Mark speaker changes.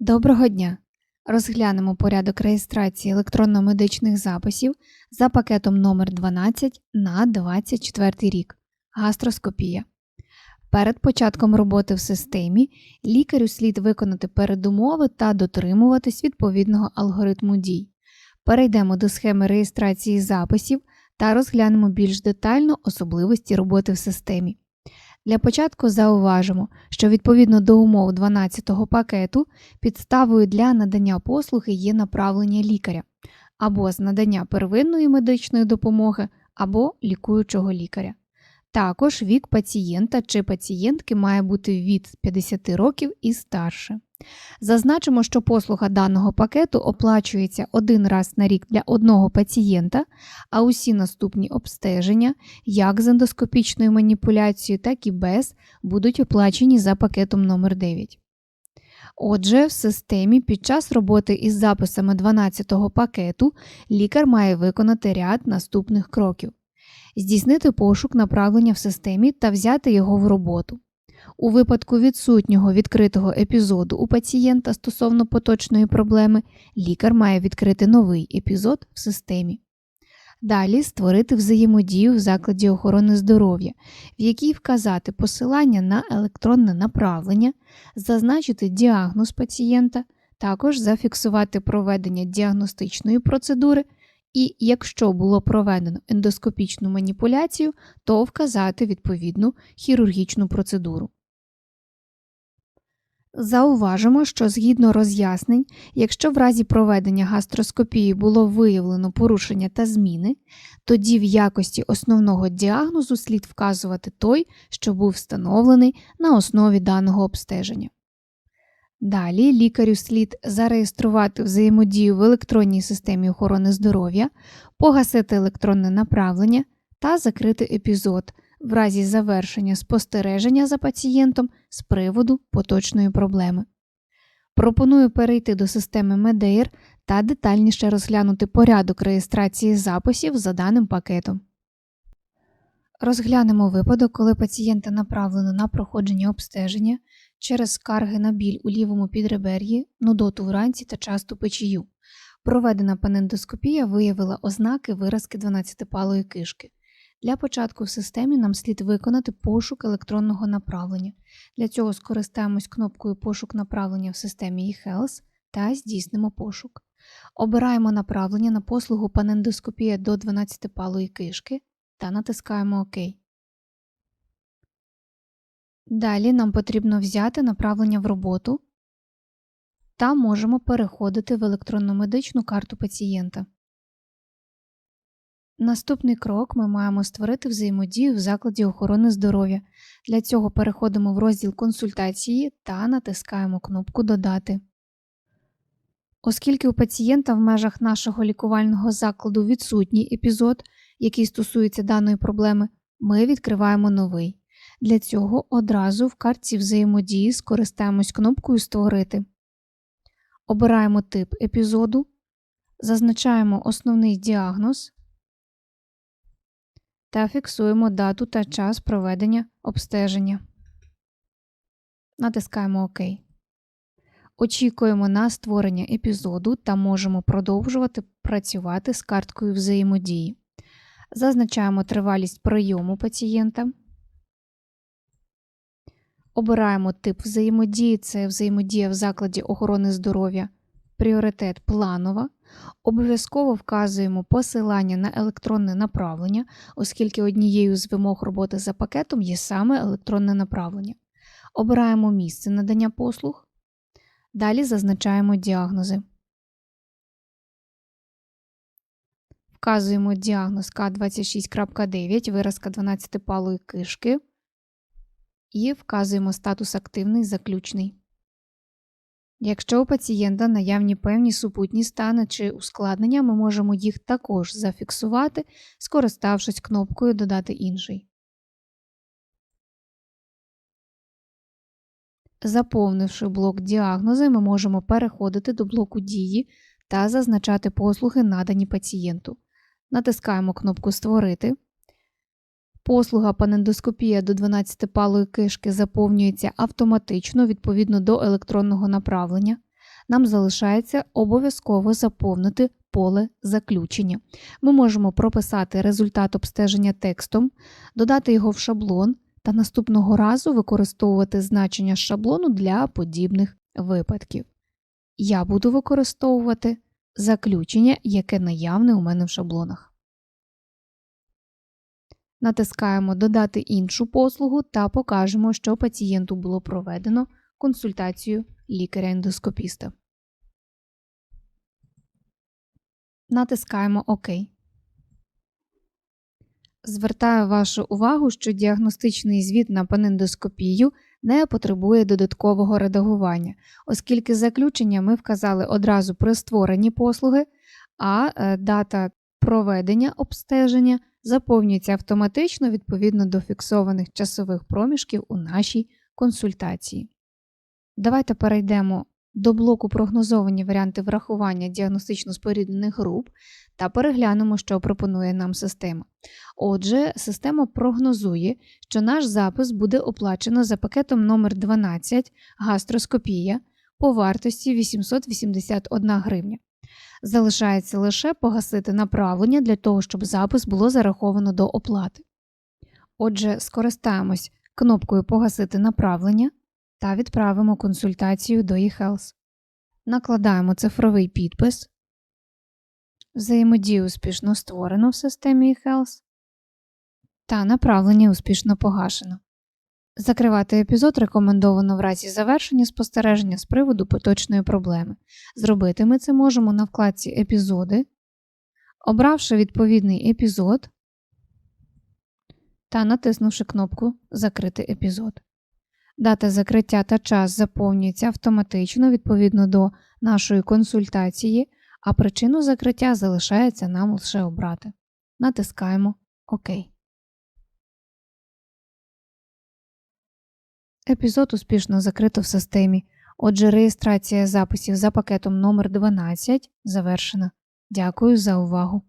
Speaker 1: Доброго дня! Розглянемо порядок реєстрації електронно-медичних записів за пакетом номер 12 на 24 рік. Гастроскопія. Перед початком роботи в системі лікарю слід виконати передумови та дотримуватись відповідного алгоритму дій. Перейдемо до схеми реєстрації записів та розглянемо більш детально особливості роботи в системі. Для початку зауважимо, що відповідно до умов 12-го пакету підставою для надання послуги є направлення лікаря або з надання первинної медичної допомоги, або лікуючого лікаря. Також вік пацієнта чи пацієнтки має бути від 50 років і старше. Зазначимо, що послуга даного пакету оплачується один раз на рік для одного пацієнта, а усі наступні обстеження, як з ендоскопічною маніпуляцією, так і без, будуть оплачені за пакетом номер 9 Отже, в системі під час роботи із записами 12-го пакету лікар має виконати ряд наступних кроків: здійснити пошук направлення в системі та взяти його в роботу. У випадку відсутнього відкритого епізоду у пацієнта стосовно поточної проблеми, лікар має відкрити новий епізод в системі. Далі створити взаємодію в закладі охорони здоров'я, в якій вказати посилання на електронне направлення, зазначити діагноз пацієнта, також зафіксувати проведення діагностичної процедури і, якщо було проведено ендоскопічну маніпуляцію, то вказати відповідну хірургічну процедуру. Зауважимо, що згідно роз'яснень, якщо в разі проведення гастроскопії було виявлено порушення та зміни, тоді в якості основного діагнозу слід вказувати той, що був встановлений на основі даного обстеження. Далі лікарю слід зареєструвати взаємодію в електронній системі охорони здоров'я, погасити електронне направлення та закрити епізод в разі завершення спостереження за пацієнтом з приводу поточної проблеми. Пропоную перейти до системи Медеїр та детальніше розглянути порядок реєстрації записів за даним пакетом. Розглянемо випадок, коли пацієнта направлено на проходження обстеження через скарги на біль у лівому підребер'ї, нудоту вранці та часту печію. Проведена панендоскопія виявила ознаки виразки 12-палої кишки. Для початку в системі нам слід виконати пошук електронного направлення. Для цього скористаємось кнопкою Пошук направлення в системі eHealth та здійснимо пошук. Обираємо направлення на послугу панендоскопія до 12-палої кишки та натискаємо ОК. Далі нам потрібно взяти направлення в роботу та можемо переходити в електронну медичну карту пацієнта. Наступний крок ми маємо створити взаємодію в закладі охорони здоров'я. Для цього переходимо в розділ консультації та натискаємо кнопку Додати. Оскільки у пацієнта в межах нашого лікувального закладу відсутній епізод, який стосується даної проблеми, ми відкриваємо новий. Для цього одразу в картці взаємодії скористаємось кнопкою Створити. Обираємо тип епізоду, зазначаємо основний діагноз та фіксуємо дату та час проведення обстеження. Натискаємо ОК. Очікуємо на створення епізоду та можемо продовжувати працювати з карткою взаємодії. Зазначаємо тривалість прийому пацієнта. Обираємо тип взаємодії, це взаємодія в закладі охорони здоров'я, пріоритет планова. Обов'язково вказуємо посилання на електронне направлення, оскільки однією з вимог роботи за пакетом є саме електронне направлення. Обираємо місце надання послуг. Далі зазначаємо діагнози. Вказуємо діагноз К26.9, виразка 12-палої кишки. І вказуємо статус активний заключний. Якщо у пацієнта наявні певні супутні стани чи ускладнення, ми можемо їх також зафіксувати, скориставшись кнопкою Додати інший. Заповнивши блок діагнози, ми можемо переходити до блоку дії та зазначати послуги, надані пацієнту. Натискаємо кнопку Створити. Послуга панендоскопія до 12-палої кишки заповнюється автоматично відповідно до електронного направлення. нам залишається обов'язково заповнити поле заключення. Ми можемо прописати результат обстеження текстом, додати його в шаблон та наступного разу використовувати значення шаблону для подібних випадків. Я буду використовувати заключення, яке наявне у мене в шаблонах. Натискаємо Додати іншу послугу та покажемо, що пацієнту було проведено консультацію лікаря-ендоскопіста. Натискаємо ОК. Звертаю вашу увагу, що діагностичний звіт на панендоскопію не потребує додаткового редагування, оскільки заключення ми вказали одразу при створенні послуги, а е, дата проведення обстеження заповнюється автоматично відповідно до фіксованих часових проміжків у нашій консультації. Давайте перейдемо до блоку прогнозовані варіанти врахування діагностично споріднених груп та переглянемо, що пропонує нам система. Отже, система прогнозує, що наш запис буде оплачено за пакетом номер 12 гастроскопія по вартості 881 гривня. Залишається лише погасити направлення для того, щоб запис було зараховано до оплати. Отже, скористаємось кнопкою Погасити направлення та відправимо консультацію до eHealth. Накладаємо цифровий підпис. Взаємодію успішно створено в системі eHealth та направлення успішно погашено. Закривати епізод рекомендовано в разі завершення спостереження з приводу поточної проблеми. Зробити ми це можемо на вкладці Епізоди, обравши відповідний епізод та натиснувши кнопку Закрити епізод. Дата закриття та час заповнюється автоматично відповідно до нашої консультації, а причину закриття залишається нам лише обрати. Натискаємо ОК. Епізод успішно закрито в системі. Отже, реєстрація записів за пакетом номер 12 завершена. Дякую за увагу!